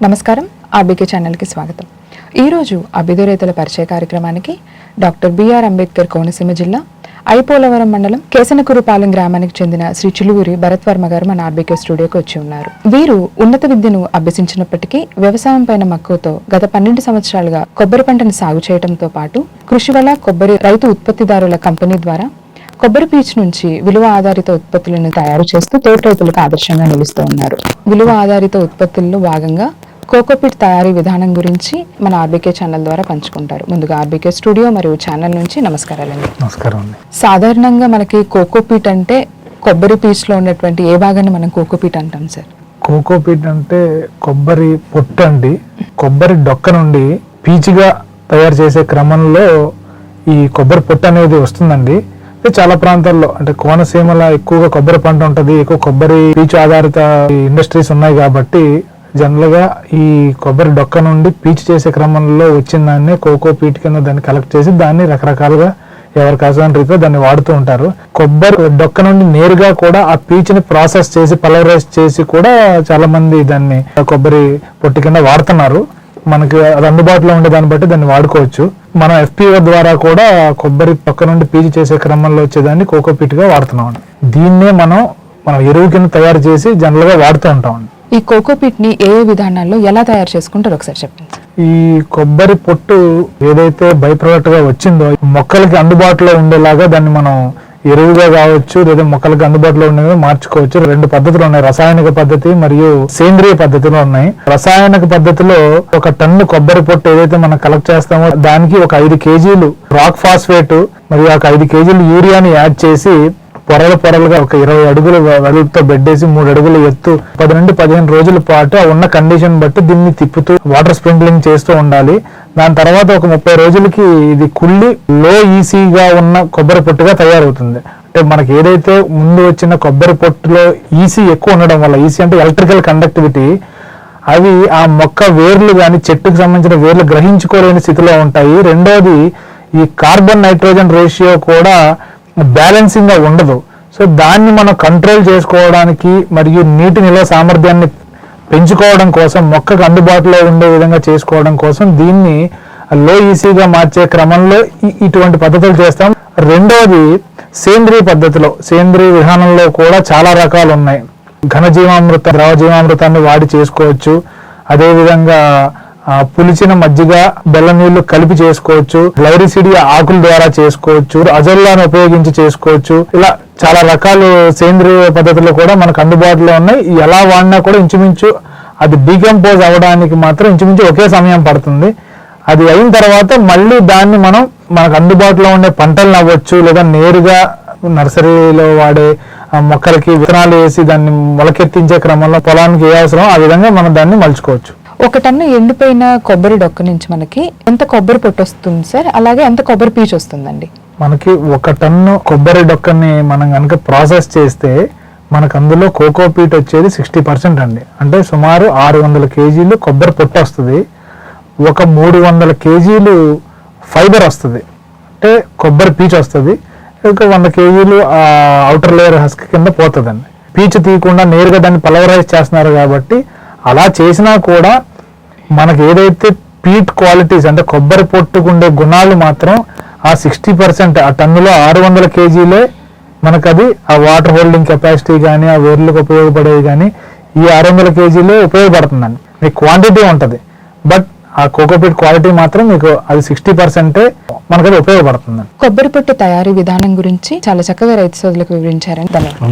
నమస్కారం. ఆర్బీకే ఛానల్కి స్వాగతం. ఈరోజు అభ్యుదయ రైతుల పరిచయ కార్యక్రమానికి డాక్టర్ బిఆర్ అంబేద్కర్ కోనసీమ జిల్లా ఐపోలవరం మండలం కేసనకురుపాలెం గ్రామానికి చెందిన శ్రీ చిలువురి భరత్ వర్మ గారు మన ఆర్బీకే స్టూడియోకి వచ్చి ఉన్నారు. వీరు ఉన్నత విద్యను అభ్యసించినప్పటికీ వ్యవసాయం పైన మక్కువతో గత పన్నెండు సంవత్సరాలుగా కొబ్బరి పంటను సాగు చేయడంతో పాటు కృషి వల్ల కొబ్బరి రైతు ఉత్పత్తిదారుల కంపెనీ ద్వారా కొబ్బరి పీచు నుంచి విలువ ఆధారిత ఉత్పత్తులను తయారు చేస్తూ తోట రైతులకు ఆదర్శంగా నిలుస్తూ ఉన్నారు. విలువ ఆధారిత ఉత్పత్తుల్లో భాగంగా కోకోపీట్ తయారీ విధానం గురించి మన ఆర్బీకే ఛానల్ ద్వారా పంచుకుంటారు. ముందుగా ఆర్బీకే స్టూడియో మరియు ఛానల్ నుంచి నమస్కారాలండి నమస్కారం అండి. సాధారణంగా మనకి కోకోపీట్ అంటే కొబ్బరి పీచులో ఉన్నటువంటి ఏ భాగాన్ని మనం కోకోపీట్ అంటాం సార్? కోకోపీట్ అంటే కొబ్బరి పొట్టు అండి. కొబ్బరి డొక్క నుండి పీచుగా తయారు చేసే క్రమంలో ఈ కొబ్బరి పొట్టు అనేది వస్తుందండి. అంటే చాలా ప్రాంతాల్లో అంటే కోనసీమలో ఎక్కువగా కొబ్బరి పంట ఉంటుంది ఎక్కువ కొబ్బరి పీచు ఆధారిత ఇండస్ట్రీస్ ఉన్నాయి కాబట్టి జనరల్గా ఈ కొబ్బరి డొక్క నుండి పీచు చేసే క్రమంలో వచ్చిన దాన్ని కోకో పీట్ కింద దాన్ని కలెక్ట్ చేసి దాన్ని రకరకాలుగా ఎవరి అవసరం రీతిలో దాన్ని వాడుతూ ఉంటారు. కొబ్బరి డొక్క నుండి నేరుగా కూడా ఆ పీచుని ప్రాసెస్ చేసి పలవరైజ్ చేసి కూడా చాలా మంది దాన్ని కొబ్బరి పొట్టు కింద వాడుతున్నారు. మనకి అది అందుబాటులో ఉండే దాన్ని బట్టి దాన్ని వాడుకోవచ్చు. మనం ఎఫ్పిఓ ద్వారా కూడా కొబ్బరి పక్క నుండి పీచు చేసే క్రమంలో వచ్చేదాన్ని కోకోపీట్గా వాడుతున్నాం. దీన్నే మనం మనం ఎరువు కింద తయారు చేసి జనరల్గా వాడుతూ ఉంటాం. ఈ కోకోపీట్ని ఏ ఏ విధానాల్లో ఎలా తయారు చేసుకుంటారు ఒకసారి చెప్పండి ఈ కొబ్బరి పొట్టు ఏదైతే బై ప్రొడక్ట్గా వచ్చిందో మొక్కలకి అందుబాటులో ఉండేలాగా దాన్ని మనం ఎరువుగా కావచ్చు లేదా మొక్కలకి అందుబాటులో ఉండేవి మార్చుకోవచ్చు. రెండు పద్ధతులు ఉన్నాయి. రసాయనిక పద్ధతి మరియు సేంద్రియ పద్ధతిలో ఉన్నాయి. రసాయనిక పద్ధతిలో ఒక టన్ను కొబ్బరి పొట్టు ఏదైతే మనం కలెక్ట్ చేస్తామో దానికి ఒక ఐదు కేజీలు రాక్ ఫాస్ఫేట్ మరియు ఒక ఐదు కేజీలు యూరియాని యాడ్ చేసి పొరలు పొరలుగా ఒక ఇరవై అడుగుల వెడల్పుతో బెడ్డేసి మూడు అడుగుల ఎత్తు పది నుండి పదిహేను రోజుల పాటు ఉన్న కండిషన్ బట్టి దీన్ని తిప్పుతూ వాటర్ స్ప్రింక్లింగ్ చేస్తూ ఉండాలి. దాని తర్వాత ఒక ముప్పై రోజులకి ఇది కుళ్ళి లో ఈసీగా ఉన్న కొబ్బరి పొట్టుగా తయారవుతుంది. అంటే మనకి ఏదైతే ముందు వచ్చిన కొబ్బరి పొట్టులో ఈసీ ఎక్కువ ఉండడం వల్ల ఈసీ అంటే ఎలక్ట్రికల్ కండక్టివిటీ అవి ఆ మొక్క వేర్లు కానీ చెట్టుకు సంబంధించిన వేర్లు గ్రహించుకోలేని స్థితిలో ఉంటాయి. రెండోది ఈ కార్బన్ నైట్రోజన్ రేషియో కూడా బ్యాలెన్సింగ్గా ఉండదు. సో దాన్ని మనం కంట్రోల్ చేసుకోవడానికి మరియు నీటి నిల్వ సామర్థ్యాన్ని పెంచుకోవడం కోసం మొక్కకు అందుబాటులో ఉండే విధంగా చేసుకోవడం కోసం దీన్ని లో ఈసీగా మార్చే క్రమంలో ఇటువంటి పద్ధతులు చేస్తాం. రెండోది సేంద్రియ పద్ధతిలో సేంద్రియ విధానంలో కూడా చాలా రకాలు ఉన్నాయి. ఘనజీవామృత ద్రవ జీవామృతాన్ని వాడి చేసుకోవచ్చు. అదేవిధంగా పులిచిన మజ్జిగ బెల్లం నీళ్ళు కలిపి చేసుకోవచ్చు. గ్లైరిసిడియా ఆకుల ద్వారా చేసుకోవచ్చు. అజల్లాను ఉపయోగించి చేసుకోవచ్చు. ఇలా చాలా రకాలు సేంద్రియ పద్ధతులు కూడా మనకు అందుబాటులో ఉన్నాయి. ఎలా వాడినా కూడా ఇంచుమించు అది డీకంపోజ్ అవ్వడానికి మాత్రం ఇంచుమించు ఒకే సమయం పడుతుంది. అది అయిన తర్వాత మళ్ళీ దాన్ని మనం మనకు అందుబాటులో ఉండే పంటలు అవ్వచ్చు లేదా నేరుగా నర్సరీలో వాడే మొక్కలకి విత్తనాలు వేసి దాన్ని మొలకెత్తించే క్రమంలో పొలానికి ఏ అవసరం ఆ విధంగా మనం దాన్ని మలుచుకోవచ్చు. ఒక టన్ను ఎండిపోయిన కొబ్బరి డొక్క నుంచి మనకి ఎంత కొబ్బరి పొట్టు వస్తుంది సార్? అలాగే ఎంత కొబ్బరి పీచు వస్తుందండి? మనకి ఒక టన్ను కొబ్బరి డొక్కని మనం కనుక ప్రాసెస్ చేస్తే మనకు అందులో కోకో పీట్ వచ్చేది సిక్స్టీ పర్సెంట్ అండి. అంటే సుమారు ఆరు వందల కేజీలు కొబ్బరి పొట్టు వస్తుంది. ఒక మూడు వందల కేజీలు ఫైబర్ వస్తుంది. అంటే కొబ్బరి పీచు వస్తుంది. ఒక వంద కేజీలు అవుటర్ లేయర్ హస్క్ కింద పోతుందండి. పీచు తీయకుండా నేరుగా దాన్ని పలవరైజ్ చేస్తున్నారు కాబట్టి అలా చేసినా కూడా మనకి ఏదైతే పీట్ క్వాలిటీస్ అంటే కొబ్బరి పొట్టుకుండే గుణాలు మాత్రం ఆ సిక్స్టీ పర్సెంట్ ఆ టన్నులో ఆరు వందల కేజీలే మనకు అది ఆ వాటర్ హోల్డింగ్ కెపాసిటీ కానీ ఆ వేర్లకు ఉపయోగపడేవి కానీ ఈ ఆరు వందల కేజీలే ఉపయోగపడుతుందండి. మీకు క్వాంటిటీ ఉంటుంది. బట్ ఆ కోకోపీట్ క్వాలిటీ మాత్రం మీకు అది సిక్స్టీ పర్సెంటే మనకు అది ఉపయోగపడుతుంది కొబ్బరి పొట్టు తయారీ విధానం గురించి చాలా చక్కగా రైతు సోదరులకు వివరించారని ధన్యవాదాలు.